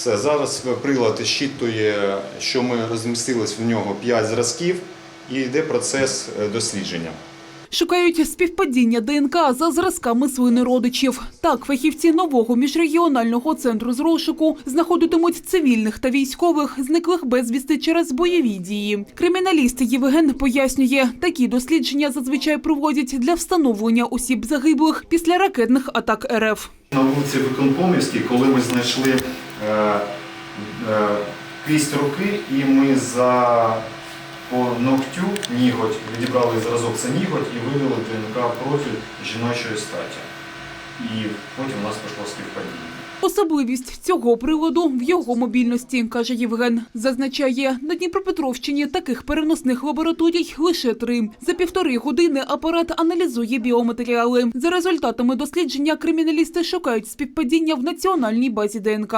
Все, зараз прилад щитує, що ми розмістились в нього 5 зразків, і йде процес е, дослідження. Шукають співпадіння ДНК за зразками свинородичів. Так, фахівці нового міжрегіонального центру з розшуку знаходитимуть цивільних та військових, зниклих безвісти через бойові дії. Криміналіст Євген пояснює, такі дослідження зазвичай проводять для встановлення осіб загиблих після ракетних атак РФ. На вулиці Виконкомівській, коли ми знайшли е, е, руки, і ми за по ногтю ніготь відібрали зразок це ніготь і вивели ДНК профіль жіночої статі. І потім у нас пішло співпадіння. Особливість цього приладу в його мобільності, каже Євген. Зазначає, на Дніпропетровщині таких переносних лабораторій лише три. За півтори години апарат аналізує біоматеріали. За результатами дослідження криміналісти шукають співпадіння в національній базі ДНК.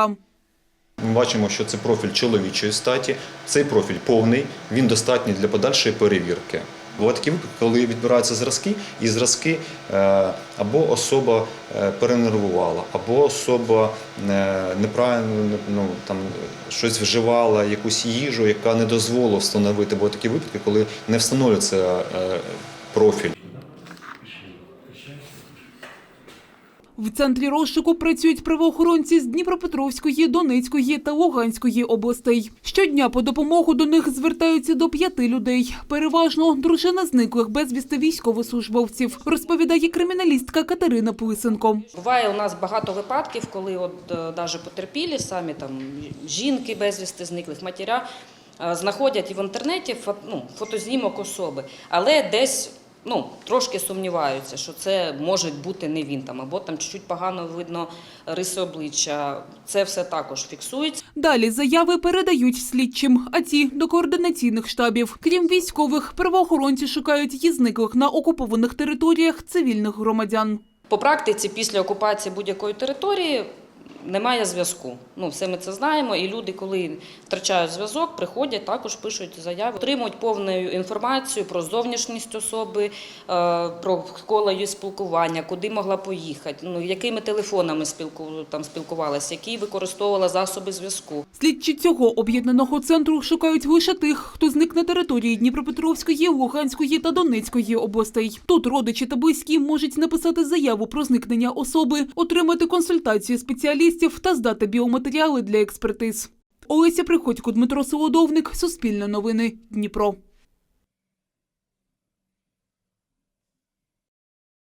Ми бачимо, що це профіль чоловічої статі. Цей профіль повний, він достатній для подальшої перевірки. Бувають такі випадки, коли відбираються зразки, і зразки е, або особа е, перенервувала, або особа е, неправильно ну, там, щось вживала, якусь їжу, яка не дозволила встановити. Бо такі випадки, коли не встановлюється профіль. В центрі розшуку працюють правоохоронці з Дніпропетровської, Донецької та Луганської областей. Щодня по допомогу до них звертаються до п'яти людей. Переважно дружина зниклих безвісти військовослужбовців, розповідає криміналістка Катерина Плисенко. Буває у нас багато випадків, коли от навіть потерпілі, самі там жінки безвісти зниклих, матіря е, знаходять в інтернеті ну, фотознімок особи, але десь ну, трошки сумніваються, що це може бути не він там, або там чуть-чуть погано видно риси обличчя. Це все також фіксується. Далі заяви передають слідчим, а ті до координаційних штабів. Крім військових, правоохоронці шукають і зниклих на окупованих територіях цивільних громадян. По практиці, після окупації будь-якої території немає зв'язку. Ну, все ми це знаємо. І люди, коли втрачають зв'язок, приходять, також пишуть заяви, отримують повну інформацію про зовнішність особи, е, про коло її спілкування, куди могла поїхати, ну, якими телефонами спілку, там, спілкувалася, які використовувала засоби зв'язку. Слідчі цього об'єднаного центру шукають лише тих, хто зник на території Дніпропетровської, Луганської та Донецької областей. Тут родичі та близькі можуть написати заяву про зникнення особи, отримати консультацію спеціалістів та здати біоматеріали для експертиз. Олеся Приходько, Дмитро Солодовник, Суспільне новини, Дніпро.